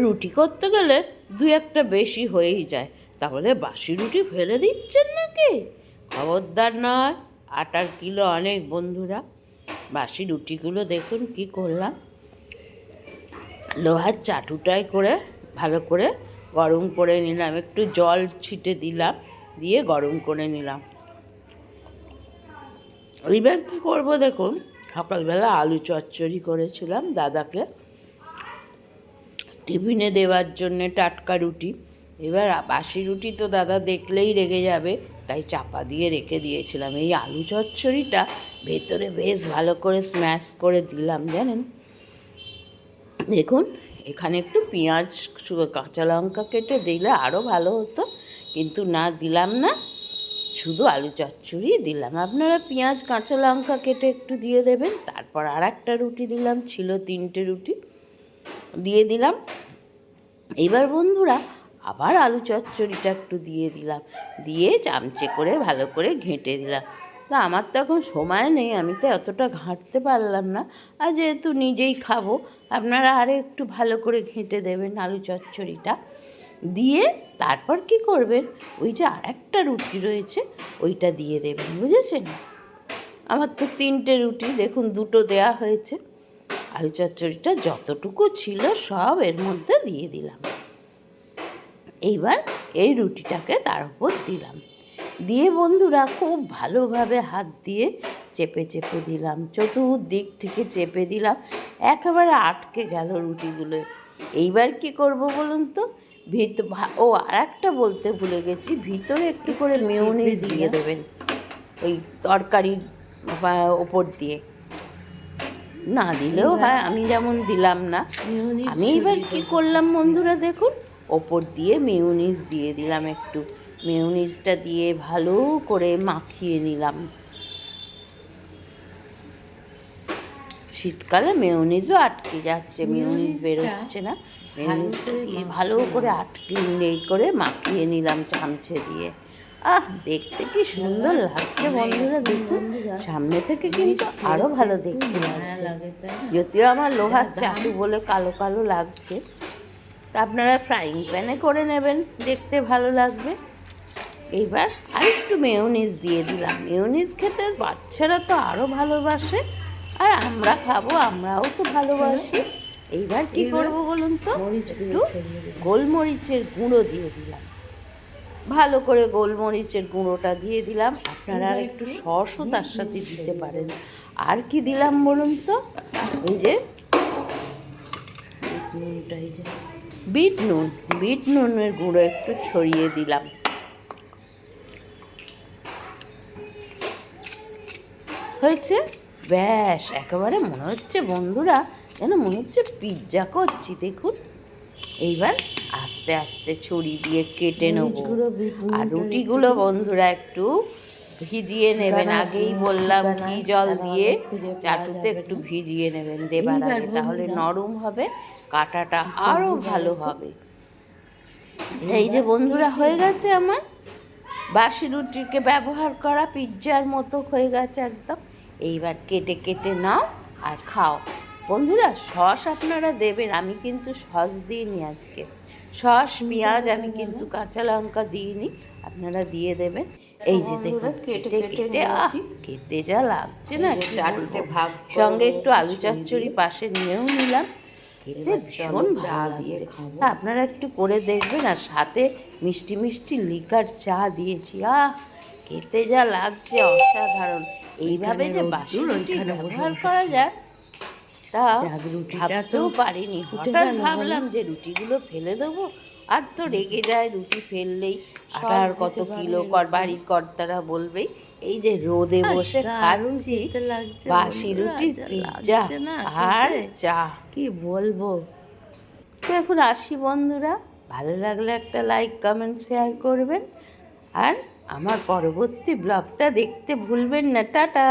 রুটি করতে গেলে দু একটা বেশি হয়েই যায়। তাহলে বাসি রুটি ফেলে দিচ্ছেন নাকি? খবরদার নয়, আটার কিলো অনেক বন্ধুরা। বাসি রুটিগুলো দেখুন কি করলাম। লোহার চাটুটায় করে, ভালো করে গরম করে নিলাম। একটু জল ছিটে দিলাম, দিয়ে গরম করে নিলাম। এবার কী করব দেখুন, সকালবেলা আলু চচ্চড়ি করেছিলাম দাদাকে। টিফিনে দেওয়ার জন্যে টাটকা রুটি। এবার বাসি রুটি তো দাদা দেখলেই রেগে যাবে, তাই চাপা দিয়ে রেখে দিয়েছিলাম। এই আলু চচ্চড়িটা ভেতরে বেশ ভালো করে স্ম্যাশ করে দিলাম, জানেন? দেখুন, এখানে একটু পেঁয়াজ কাঁচা লঙ্কা কেটে দিলে আরও ভালো হতো, কিন্তু না দিলাম না। শুধু আলু চচ্চড়ি দিলাম। আপনারা পেঁয়াজ, কাঁচা লঙ্কা কেটে একটু দিয়ে দেবেন, তারপর আর একটা রুটি দিলাম, ছিল তিনটে রুটি। দিয়ে দিলাম। এবার বন্ধুরা আবার আলু চচ্চড়িটা একটু দিয়ে দিলাম। দিয়ে চামচে করে ভালো করে ঘেঁটে দিলাম। তা আমার তো এখন সময় নেই, আমি তো এতটা ঘাঁটতে পারলাম না। আর যেহেতু নিজেই খাব, আপনারা আরও একটু ভালো করে ঘেঁটে দেবেন আলু চচ্চড়িটা। দিয়ে তারপর কি করবেন? ওই যে আর একটা রুটি রয়েছে, ওইটা দিয়ে দেবেন, বুঝেছেন? আমার তো তিনটে রুটি, দেখুন দুটো দেয়া হয়েছে। আলু চচ্চড়িটা যতটুকু ছিল সব এর মধ্যে দিয়ে দিলাম। এইবার এই রুটিটাকে তার উপর দিলাম। দিয়ে বন্ধুরা খুব ভালোভাবে হাত দিয়ে চেপে চেপে দিলাম চতুর্দিক থেকে চেপে দিলাম একেবারে আটকে গেল রুটিগুলো। এইবার কি করব বলুন তো? ভিত ও আর একটা বলতে ভুলে গেছি ভিতরে একটু করে মেয়নিজ দিয়ে দেবেন ওই তরকারির ওপর দিয়ে। না দিলেও হয় আমি যেমন দিলাম না। আমি এবার কি করলাম বন্ধুরা দেখুন ওপর দিয়ে মেয়নিজ দিয়ে দিলাম একটু। মেয়নিজটা দিয়ে ভালো করে মাখিয়ে নিলাম। শীতকালে মেয়নিজও আটকে যাচ্ছে মেয়নিজ বেরোচ্ছে না। মেয়নিজটা দিয়ে ভালো করে আটকে এই করে মাখিয়ে নিলাম চামচে দিয়ে। আহ দেখতে কি সুন্দর লাগছে বন্ধুরা দেখুন। সামনে থেকে কিন্তু আরও ভালো দেখতে লাগছে। যদিও আমার লোহার চাটু বলে কালো কালো লাগছে তা আপনারা ফ্রাইং প্যানে করে নেবেন দেখতে ভালো লাগবে। এইবার আর একটু মেয়োনিজ দিয়ে দিলাম। মেয়োনিজ খেতে বাচ্চারা তো আরও ভালোবাসে আর আমরা খাব আমরাও তো ভালোবাসি। এইবার কি করব বলুন তো? একটু গোলমরিচের গুঁড়ো দিয়ে দিলাম। ভালো করে গোলমরিচের গুঁড়োটা দিয়ে দিলাম। আপনারা আর একটু সসও তার সাথে দিতে পারেন। আর কি দিলাম বলুন তো? এই যে বিট নুন বিট নুনের গুঁড়ো একটু ছড়িয়ে দিলাম। হয়েছে? ব্যাস একেবারে মনে হচ্ছে বন্ধুরা যেন মনে হচ্ছে পিৎজা করছি দেখুন। এইবার আস্তে আস্তে ছুরি দিয়ে কেটে নেব। আর রুটিগুলো বন্ধুরা একটু ভিজিয়ে নেবেন। আগেই বললাম ঘি জল দিয়ে চাটুতে একটু ভিজিয়ে নেবেন দেবার আগে। তাহলে নরম হবে কাটাটা আরও ভালো হবে। এই যে বন্ধুরা হয়ে গেছে আমার। বাসি রুটিকে ব্যবহার করা পিৎজার মতো হয়ে গেছে একদম। এইবার কেটে কেটে নাও আর খাও। বন্ধুরা সস আপনারা দেবেন আমি কিন্তু সস দিইনি আজকে। সস পেঁয়াজ আমি কিন্তু কাঁচা লঙ্কা দিইনি আপনারা দিয়ে দেবেন। এই যে দেখুন কেটে কেটে খেতে যা লাগছে না চারটে ভাগ সঙ্গে একটু আলু চচ্চড়ি পাশে নিয়েও নিলাম। খেতে ভীষণ ভালো হ্যাঁ, আপনারা একটু করে দেখবেন আর সাথে মিষ্টি মিষ্টি লিকার চা দিয়েছি। আহ খেতে যা লাগছে অসাধারণ। এইভাবে যে বাসি রুটি ব্যবহার করা যায় তা ভাবতেও পারিনি। হঠাৎ ভাবলাম যে রুটিগুলো ফেলে দেবো আর তো রেগে যায় রুটি ফেললেই। আটার কত কিলো কর বাড়ির কর্তারা বলবেই এই যে রোদে বসে খাচ্ছি বাসি রুটির পিৎজা আর চা। কি বলব? তো এখন আসি বন্ধুরা ভালো লাগলে একটা লাইক কমেন্ট শেয়ার করবেন। আর আমার পরবর্তী ব্লগটা দেখতে ভুলবেন না টাটা!